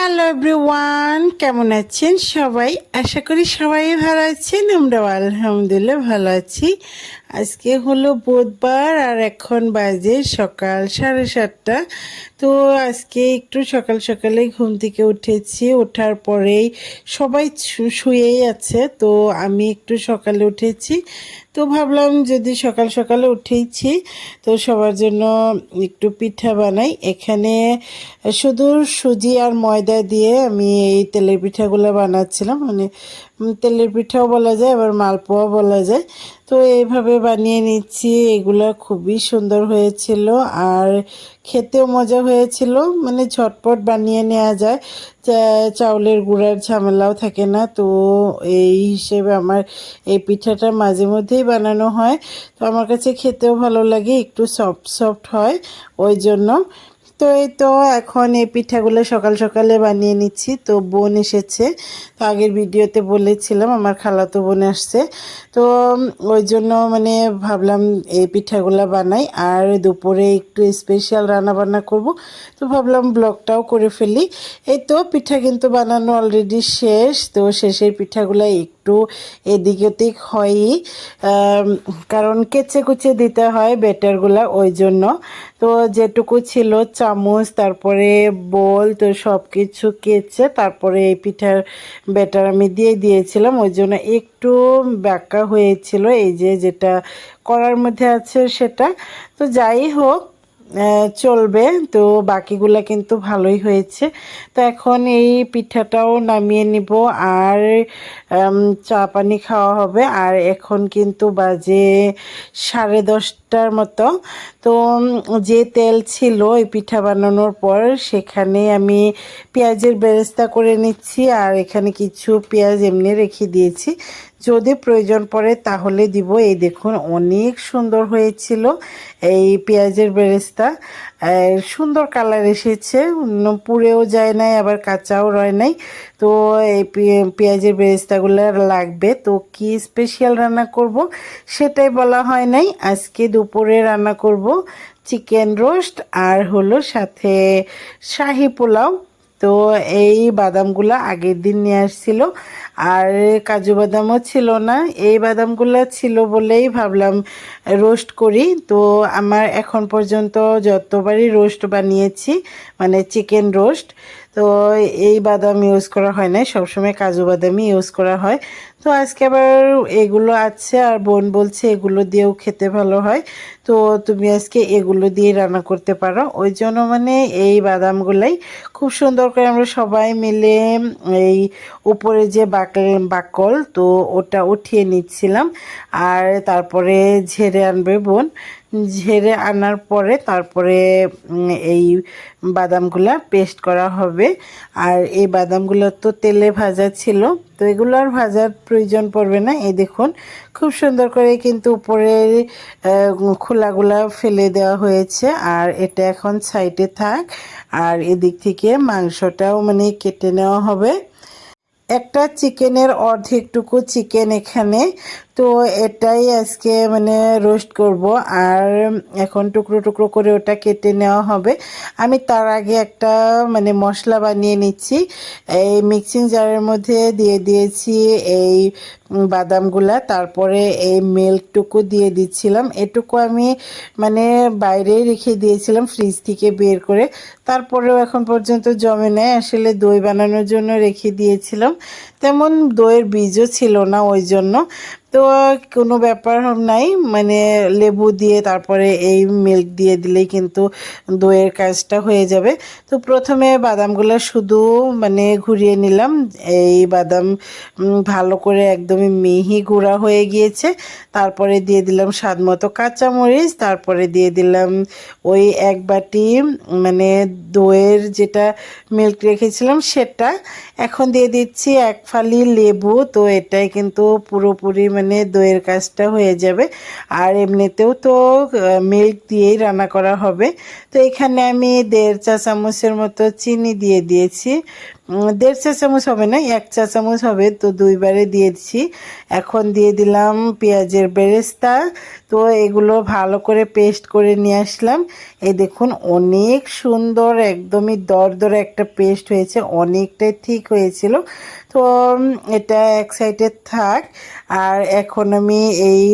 Hello everyone কেমন আছেন সবাই? আশা করি সবাই ভালো আছেন আমরা আলহামদুলিল্লাহ ভালো আছি। আজকে হলো বুধবার আর এখন বাজে সকাল সাড়ে সাতটা। তো আজকে একটু সকাল সকালে ঘুম থেকে উঠেছি। ওঠার পরেই সবাই শুয়েই আছে, তো আমি একটু সকালে উঠেছি। তো ভাবলাম যদি সকাল সকালে উঠেইছি তো সবার জন্য একটু পিঠা বানাই। এখানে শুধু সুজি আর ময়দা দিয়ে আমি এই তেলের পিঠাগুলো বানাচ্ছিলাম। মানে তেলের পিঠাও বলা যায়, আবার মালপোয়া বলা যায়। তো এইভাবে বানিয়ে নিচ্ছি। এগুলো খুবই সুন্দর হয়েছিল আর খেতেও মজা হয়েছিল। মানে ঝটপট বানিয়ে নেওয়া যায়। চাউলের গুঁড়ার ঝামেলাও থাকে না। তো এই হিসেবে আমার এই পিঠাটা মাঝে মধ্যেই বানানো হয়। তো আমার কাছে খেতেও ভালো লাগে, একটু সফট সফট হয়। ওই জন্য তো এই তো এখন এই পিঠাগুলো সকাল সকালে বানিয়ে নিচ্ছি। তো বোন এসেছে। তো আগের ভিডিওতে বলেছিলাম, আমার খালাতো বোন আসছে। তো ওই জন্য মানে ভাবলাম এই পিঠাগুলো বানাই। আর দুপুরে একটু স্পেশাল রান্না বান্না করব। তো ভাবলাম ব্লগটাও করে ফেলি। এই তো পিঠা কিন্তু বানানো অলরেডি শেষ। তো শেষের পিঠাগুলো একটু এদিক ওদিক হয়ই কারণ কেচে কুচে দিতে হয় বেটারগুলা ওই জন্য। তো যেটুকু ছিল চামচ, তারপরে বোল, তো সব কিছু কেচে তারপরে এই পিঠার বেটার আমি দিয়ে দিয়েছিলাম। ওই জন্য একটু ব্যাকা হয়েছিল এই যে যেটা করার মধ্যে আছে সেটা। তো যাই হোক চলবে। তো বাকিগুলা কিন্তু ভালোই হয়েছে। তো এখন এই পিঠাটাও নামিয়ে নিব। আর চা পানি খাওয়া হবে। আর এখন কিন্তু বাজে সাড়ে দশটার মতো। তো যে তেল ছিল এই পিঠা বানানোর পর সেখানে আমি পেঁয়াজের বেরেস্তা করে নিচ্ছি। আর এখানে কিছু পেঁয়াজ এমনি রেখে দিয়েছি। যদি প্রয়োজন পড়ে তাহলে দিব। এই দেখুন, অনেক সুন্দর হয়েছিল এই পেঁয়াজের বেরেস্তা। সুন্দর কালার এসেছে পুড়েও যায় নাই, আবার কাঁচাও রয় নাই। তো এই পেঁয়াজের বেরেস্তাগুলো লাগবে। তো কি স্পেশাল রান্না করব সেটাই বলা হয় নাই। আজকে দুপুরে রান্না করব চিকেন রোস্ট আর হলো সাথে শাহি পোলাও। তো এই বাদামগুলো আগের দিন নিয়ে আসছিল। আর কাজু বাদামও ছিল না। এই বাদামগুলো ছিল বলেই ভাবলাম রোস্ট করি। তো আমার এখন পর্যন্ত যতবারই রোস্ট বানিয়েছি মানে চিকেন রোস্ট তো এই বাদাম ইউজ করা হয় না সবসময় কাজু বাদামই ইউজ করা হয়। তো আজকে আবার এগুলো আছে আর বোন বলছে এগুলো দিয়েও খেতে ভালো হয়। তো তুমি আজকে এগুলো দিয়ে রান্না করতে পারো। ওই জন্য মানে এই বাদামগুলাই খুব সুন্দর করে আমরা সবাই মিলে এই উপরে যে বাকল বাকল, তো ওটা উঠিয়ে নিচ্ছিলাম। আর তারপরে ঝেড়ে আনবে বোন। ঝেড়ে আনার পরে তারপরে এই বাদামগুলা পেস্ট করা হবে। আর এই বাদামগুলো তো তেলে ভাজা ছিল, তো এগুলো আর ভাজার প্রয়োজন পড়বে না। এই দেখুন খুব সুন্দর করে কিন্তু উপরের খোলাগুলা ফেলে দেওয়া হয়েছে। আর এটা এখন সাইডে থাক। আর এদিক থেকে মাংসটাও মানে কেটে নেওয়া হবে। একটা চিকেনের অর্ধেকটুকু চিকেন এখানে। তো এটাই আজকে মানে রোস্ট করব। আর এখন টুকরো টুকরো করে ওটা কেটে নেওয়া হবে। আমি তার আগে একটা মানে মশলা বানিয়ে নিচ্ছি। এই মিক্সিং জারের মধ্যে দিয়ে দিয়েছি এই বাদামগুলা। তারপরে এই মিল্কটুকু দিয়ে দিচ্ছিলাম। এটুকু আমি মানে বাইরে রেখে দিয়েছিলাম ফ্রিজ থেকে বের করে। তারপরেও এখন পর্যন্ত জমে নেয় আসলে দই বানানোর জন্য রেখে দিয়েছিলাম। তেমন দইয়ের বীজও ছিল না ওই জন্য। তো কোনো ব্যাপার নাই। মানে লেবু দিয়ে তারপরে এই মিল্ক দিয়ে দিলেই কিন্তু দইয়ের কাজটা হয়ে যাবে। তো প্রথমে বাদামগুলো শুধু মানে ঘুরিয়ে নিলাম। এই বাদাম ভালো করে একদমই মিহি গুঁড়া হয়ে গিয়েছে। তারপরে দিয়ে দিলাম স্বাদ মতো কাঁচামরিচ। তারপরে দিয়ে দিলাম ওই এক বাটি মানে দইয়ের যেটা মিল্ক রেখেছিলাম সেটা। এখন দিয়ে দিচ্ছি এক ফালি লেবু। তো এটাই কিন্তু পুরোপুরি মানে দইয়ের কাজটা হয়ে যাবে। আর এমনিতেও তো মিল্ক দিয়েই রান্না করা হবে। তো এখানে আমি দেড় চা চামচের মতো চিনি দিয়ে দিয়েছি। দেড় চা চামচ হবে না, এক চা চামচ হবে, তো দুইবারে দিয়ে দিচ্ছি। এখন দিয়ে দিলাম পেঁয়াজের বেরেস্তা। তো এগুলো ভালো করে পেস্ট করে নিয়ে আসলাম। এই দেখুন, অনেক সুন্দর, একদমই দরদরে একটা পেস্ট হয়েছে, অনেকটাই ঠিক হয়েছিল। তো এটা এক সাইডে থাক। আর এখন আমি এই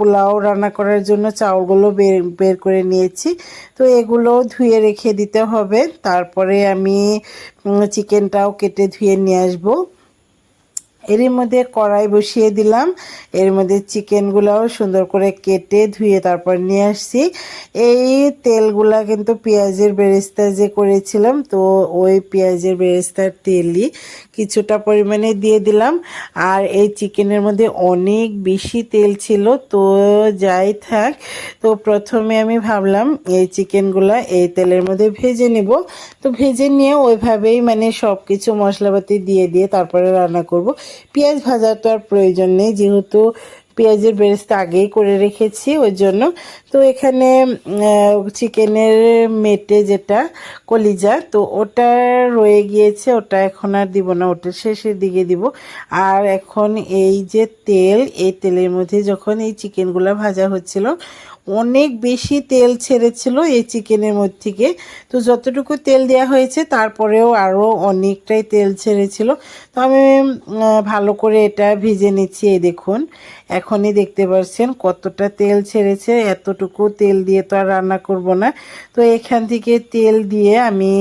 পোলাও রান্না করার জন্য চাউলগুলো বের বের করে নিয়েছি। তো এগুলো ধুয়ে রেখে দিতে হবে। তারপরে আমি চিকেনটাও কেটে ধুয়ে নিয়ে আসব। এরই মধ্যে কড়াই বসিয়ে দিলাম। এর মধ্যে চিকেনগুলোও সুন্দর করে কেটে ধুয়ে তারপর নিয়ে আসছি। এই তেলগুলা কিন্তু পেঁয়াজের বেরেস্তা যে করেছিলাম, তো ওই পেঁয়াজের বেরেস্তার তেলই কিছুটা পরিমাণে দিয়ে দিলাম। আর এই চিকেনের মধ্যে অনেক বেশি তেল ছিল, তো যাই থাক। তো প্রথমে আমি ভাবলাম এই চিকেনগুলা এই তেলের মধ্যে ভেজে নেব। তো ভেজে নিয়ে ওইভাবেই মানে সব কিছু মশলাপাতি দিয়ে দিয়ে তারপরে রান্না করব। পেঁয়াজ ভাজার তো আর প্রয়োজন নেই, যেহেতু পেঁয়াজের বেরেস্তা আগেই করে রেখেছি ওই জন্য। তো এখানে চিকেনের মেটে যেটা কলিজা, তো ওটা রয়ে গিয়েছে, ওটা এখন আর দিব না, ওটা শেষের দিকে দিব। আর এখন এই যে তেল, এই তেলের মধ্যে যখন এই চিকেনগুলো ভাজা হচ্ছিল অনেক বেশি তেল ছেড়েছিল এই চিকেনের মধ্যে থেকে। তো যতটুকু তেল দেওয়া হয়েছে, তারপরেও আরও অনেকটাই তেল ছেড়েছিল। তো আমি ভালো করে এটা ভিজে নিচ্ছি, এই দেখুন। এখনই দেখতে পাচ্ছেন কতটা তেল ছেড়েছে, এতটুকু তেল দিয়ে তো আর রান্না করব না। তো এখান থেকে তেল দিয়ে আমি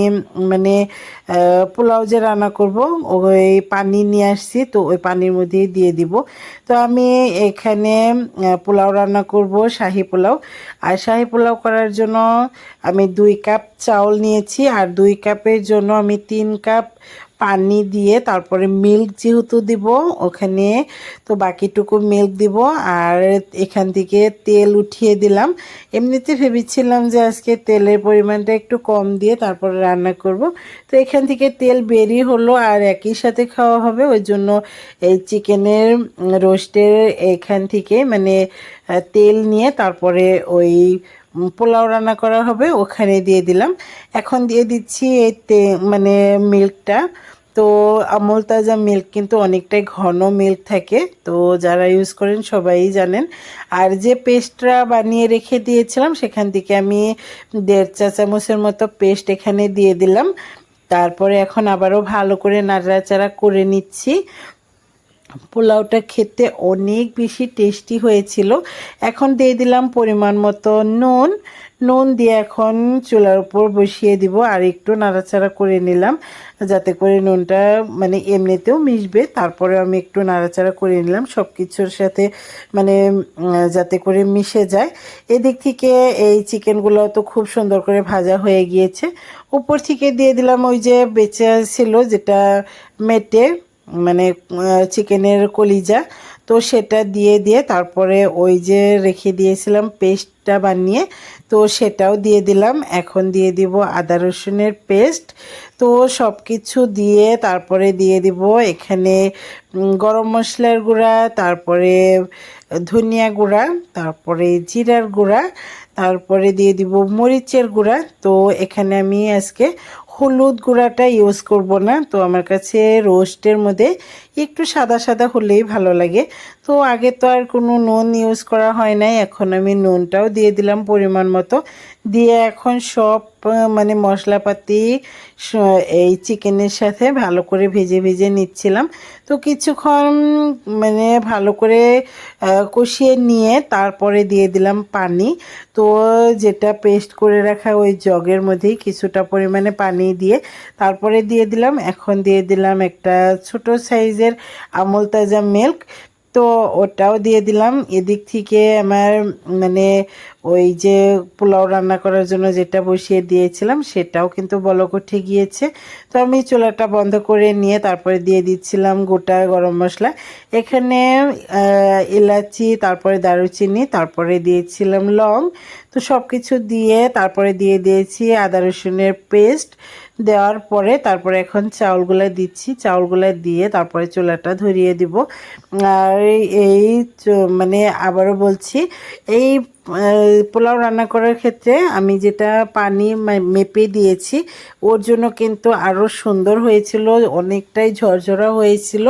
মানে পোলাও যে রান্না করব, ওই পানি নিয়ে আসছি, তো ওই পানির মধ্যেই দিয়ে দিব। তো আমি এখানে পোলাও রান্না করব, শাহি পোলাও। আর শাহি পোলাও করার জন্য আমি দুই কাপ চাউল নিয়েছি আর দুই কাপের জন্য আমি তিন কাপ পানি দিয়ে তারপরে মিল্ক যেহেতু দিব ওখানে, তো বাকিটুকু মিল্ক দিব আর এখান থেকে তেল উঠিয়ে দিলাম। এমনিতে ভেবেছিলাম যে আজকে তেলের পরিমাণটা একটু কম দিয়ে তারপরে রান্না করব। তো এখান থেকে তেল বেরিয়ে হলো আর একই সাথে খাওয়া হবে, ওই জন্য এই চিকেনের রোস্টের এখান থেকে মানে তেল নিয়ে তারপরে ওই পোলাও রান্না করা হবে, ওখানে দিয়ে দিলাম। এখন দিয়ে দিচ্ছি এই তে মানে মিল্কটা। তো আমুল তাজা মিল্ক কিন্তু অনেকটাই ঘন মিল্ক থাকে, তো যারা ইউজ করেন সবাই জানেন। আর যে পেস্টটা বানিয়ে রেখে দিয়েছিলাম, সেখান থেকে আমি দেড় চা চামচের মতো পেস্ট এখানে দিয়ে দিলাম। তারপরে এখন আবারও ভালো করে নাড়াচাড়া করে নিচ্ছি। পোলাওটা খেতে অনেক বেশি টেস্টি হয়েছিল। এখন দিয়ে দিলাম পরিমাণ মতো নুন। নুন দিয়ে এখন চুলার উপর বসিয়ে দিব আর একটু নাড়াচাড়া করে নিলাম যাতে করে নুনটা মানে এমনিতেও মিশবে। তারপরে আমি একটু নাড়াচাড়া করে নিলাম সব কিছুর সাথে মানে যাতে করে মিশে যায়। এদিক থেকে এই চিকেনগুলো তো খুব সুন্দর করে ভাজা হয়ে গিয়েছে। উপর থেকে দিয়ে দিলাম ওই যে বেঁচে ছিল যেটা মেটে। মানে চিকেনের কলিজা। তো সেটা দিয়ে দিয়ে তারপরে ওই যে রেখে দিয়েছিলাম পেস্টটা বানিয়ে, তো সেটাও দিয়ে দিলাম। এখন দিয়ে দিব আদা রসুনের পেস্ট। তো সব কিছু দিয়ে তারপরে দিয়ে দিব এখানে গরম মশলার গুঁড়া, তারপরে ধনিয়া গুঁড়া, তারপরে জিরার গুঁড়া, তারপরে দিয়ে দিব মরিচের গুঁড়া। তো এখানে আমি আজকে হলুদ গুঁড়াটা ইউজ করব না। তো আমার কাছে রোস্টের মধ্যে একটু সাদা সাদা হলেই ভালো লাগে। তো আগে তো আর কোনো নুন ইউজ করা হয় নাই, এখন আমি নুনটাও দিয়ে দিলাম পরিমাণ মতো। দিয়ে এখন সব মানে মশলাপাতি এই চিকেনের সাথে ভালো করে ভেজে ভেজে নিচ্ছিলাম। তো কিছুক্ষণ মানে ভালো করে কষিয়ে নিয়ে তারপরে দিয়ে দিলাম পানি। তো যেটা পেস্ট করে রাখা ওই জগের মধ্যেই কিছুটা পরিমাণে পানি দিয়ে তারপরে দিয়ে দিলাম। এখন দিয়ে দিলাম একটা ছোট সাইজের আমল তাজা মিল্ক তো ওটাও দিয়ে দিলাম। এদিক থেকে আমার মানে ওই যে পোলাও রান্না করার জন্য যেটা বসিয়ে দিয়েছিলাম, সেটাও কিন্তু বলক উঠে গিয়েছে। তো আমি চুলাটা বন্ধ করে নিয়ে তারপরে দিয়ে দিচ্ছিলাম গোটা গরম মশলা। এখানে এলাচি, তারপরে দারুচিনি, তারপরে দিয়েছিলাম লং। তো সব কিছু দিয়ে তারপরে দিয়ে দিয়েছি আদা রসুনের পেস্ট দেওয়ার পরে তারপরে এখন চাউলগুলো দিচ্ছি। চাউলগুলো দিয়ে তারপরে চুলাটা ধরিয়ে দিব। আর এই মানে আবারও বলছি, এই পোলাও রান্না করার ক্ষেত্রে আমি যেটা পানি মেপে দিয়েছি, ওর জন্য কিন্তু আরও সুন্দর হয়েছিল, অনেকটাই ঝরঝরা হয়েছিল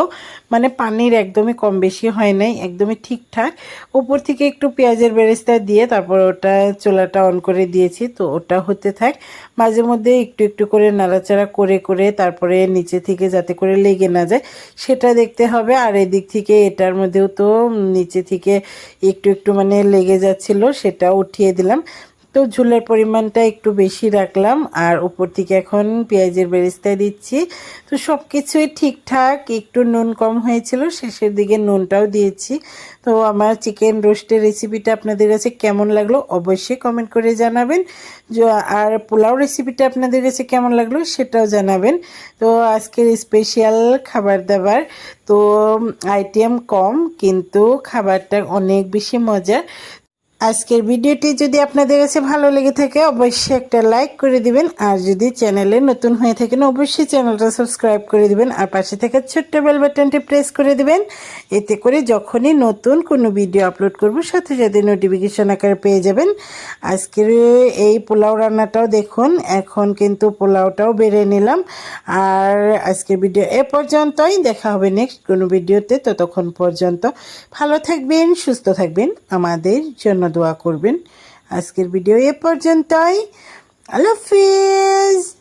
মানে পানির একদমই কম বেশি হয় নাই, একদমই ঠিকঠাক। উপর থেকে একটু পেঁয়াজের বেরেস্তা দিয়ে তারপর ওটা চোলাটা অন করে দিয়েছি, তো ওটা হতে থাক। মাঝে মধ্যে একটু একটু করে নাড়াচাড়া করে করে তারপরে নিচে থেকে যাতে করে লেগে না যায়, সেটা দেখতে হবে। আর এদিক থেকে এটার মধ্যেও তো নিচে থেকে একটু একটু মানে লেগে যাচ্ছিল সেটা উঠিয়ে দিলাম। তো ঝুলের পরিমাণটা একটু বেশি রাখলাম আর উপর থেকে এখন পেঁয়াজের বেরেস্তা দিচ্ছি। তো সব কিছুই ঠিকঠাক, একটু নুন কম হয়েছিল, শেষের দিকে নুনটাও দিয়েছি। তো আমার চিকেন রোস্টের রেসিপিটা আপনাদের কাছে কেমন লাগল অবশ্যই কমেন্ট করে জানাবেন। আর পোলাও রেসিপিটা আপনাদের কাছে কেমন লাগল সেটাও জানাবেন। তো আজকের স্পেশাল খাবার দাবার, তো আইটেম কম কিন্তু খাবারটা অনেক বেশি মজার। আজকের ভিডিওটি যদি আপনাদের কাছে ভালো লেগে থাকে, অবশ্যই একটা লাইক করে দিবেন। আর যদি চ্যানেলে নতুন হয়ে থাকেন, অবশ্যই চ্যানেলটা সাবস্ক্রাইব করে দিবেন। আর পাশে থাকা ছোট্ট বেল বাটনটি প্রেস করে দিবেন। এতে করে যখনই নতুন কোনো ভিডিও আপলোড করব, সাথে সাথে নোটিফিকেশন আকারে পেয়ে যাবেন। আজকের এই পোলাও রান্নাটাও দেখুন, এখন কিন্তু পোলাওটাও বেড়ে নিলাম। আর আজকের ভিডিও এ পর্যন্তই, দেখা হবে নেক্সট কোনো ভিডিওতে। ততক্ষণ পর্যন্ত ভালো থাকবেন, সুস্থ থাকবেন। আমাদের জন্য দোয়া করবেন। আজকের ভিডিও এ পর্যন্তই। আল্লাহ হাফিজ।